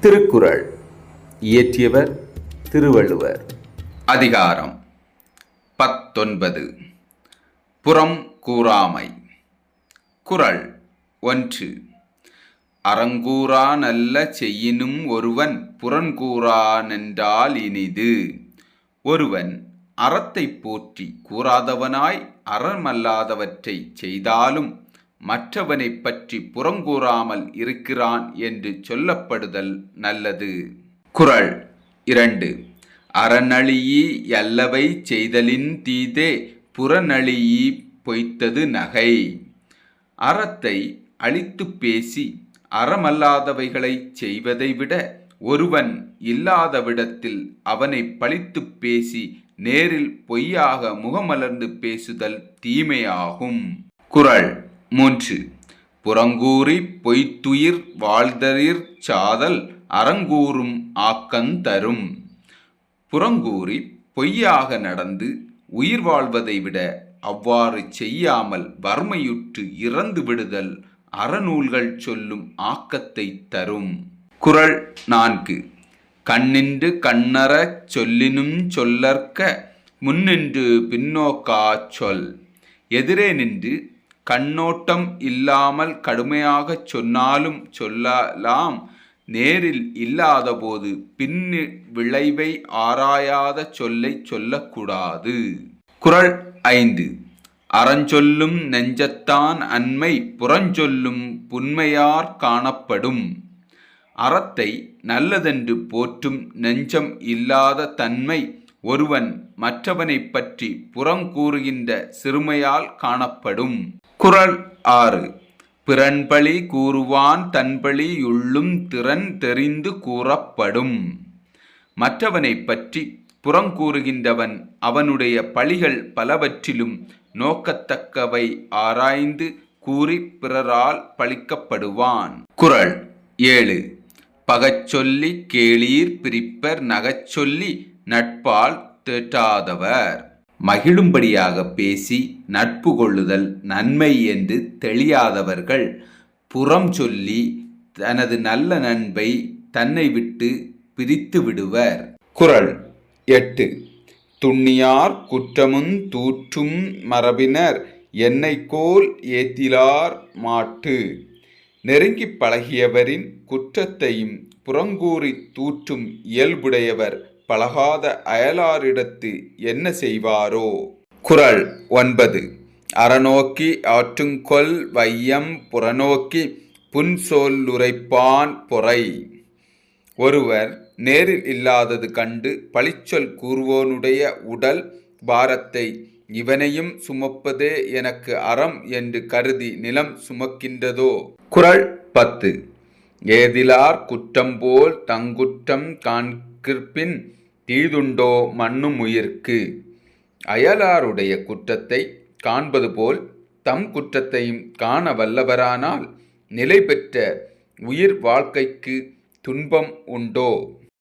திருக்குறள். இயற்றியவர் திருவள்ளுவர். அதிகாரம் பத்தொன்பது. புறம் கூறாமை. குறள் ஒன்று. அறங்கூறா நல்ல செய்யினும் ஒருவன் புறங்கூறானென்றால் இனிது. ஒருவன் அறத்தை போற்றி கூறாதவனாய் அறமல்லாதவற்றை செய்தாலும் மற்றவனைப் பற்றி புறங்கூறாமல் இருக்கிறான் என்று சொல்லப்படுதல் நல்லது. குறள் இரண்டு. அறநழியி அல்லவை செய்தலின் தீதே புறநழியி பொய்த்தது நகை. அறத்தை அழித்துப் பேசி அறமல்லாதவைகளைச் செய்வதை விட ஒருவன் இல்லாதவிடத்தில் அவனை பழித்துப் பேசி நேரில் பொய்யாக முகமலர்ந்து பேசுதல் தீமையாகும். குறள் மூன்று. புறங்கூறி பொய்த்துயிர் வாழ்தலிற் சாதல் அறங்கூறும் ஆக்கந்தரும் புறங்கூறி பொய்யாக நடந்து உயிர் வாழ்வதை விட அவ்வாறு செய்யாமல் வறுமையுற்று இறந்து விடுதல் அறநூல்கள் சொல்லும் ஆக்கத்தை தரும். குறள் நான்கு. கண்ணின்று கண்ணறச் சொல்லினும் சொல்லற்க முன்னின்று பின்னோக்காச் சொல். எதிரே நின்று கண்ணோட்டம் இல்லாமல் கடுமையாகச் சொன்னாலும் சொல்லலாம். நேரில் இல்லாதபோது பின் விளைவை ஆராயாத சொல்லை சொல்லக்கூடாது. குறள் ஐந்து. அறஞ்சொல்லும் நெஞ்சத்தான் அண்மை புறஞ்சொல்லும் புன்மையார் காணப்படும். அறத்தை நல்லதென்று போற்றும் நெஞ்சம் இல்லாத தன்மை ஒருவன் மற்றவனைப் பற்றி புறம் கூறுகின்ற சிறுமையால் காணப்படும். குறள் ஆறு. பிறன்பழி கூறுவான் தன்பழி உள்ளும் திறன் தெரிந்து கூறப்படும். மற்றவனைப் பற்றி புறம் கூறுகின்றவன் அவனுடைய பழிகள் பலவற்றிலும் நோக்கத்தக்கவை ஆராய்ந்து கூறி பிறரால் பழிக்கப்படுவான். குரல் ஏழு. பகச்சொல்லி கேளீர் பிரிப்பர் நகச்சொல்லி நட்பால் தேற்றாதவர். மகிழும்படியாக பேசி நட்பு கொள்ளுதல் நன்மை என்று தெளியாதவர்கள் புறம் சொல்லி தனது நல்ல நண்பை தன்னை விட்டு பிரித்து விடுவர். குரல் எட்டு. துண்ணியார் குற்றமும் தூற்றும் மரபினர் என்னைக்கோல் ஏத்திலார் மாட்டு. நெருங்கிப் பழகியவரின் குற்றத்தையும் புறங்கூறி தூற்றும் இயல்புடையவர் பழகாத அயலாரிடத்து என்ன செய்வாரோ? குறள் ஒன்பது. அறநோக்கி ஆற்றுங்கொல் வையம் புறநோக்கி புன்சொல்லுரைப்பான் பொறை. ஒருவர் நேரில் இல்லாதது கண்டு பழிச்சொல் கூறுவோனுடைய உடல் பாரத்தை இவனையும் சுமப்பதே எனக்கு அறம் என்று கருதி நிலம் சுமக்கின்றதோ? குரல் பத்து. ஏதிலார் குற்றம் போல் தங்குற்றம் காண்கிற்பின் தீதுண்டோ மண்ணும் உயிர்க்கு. அயலாருடைய குற்றத்தை காண்பது போல் தம் குற்றத்தையும் காண வல்லவரானால் நிலை பெற்ற உயிர் வாழ்க்கைக்கு துன்பம் உண்டோ?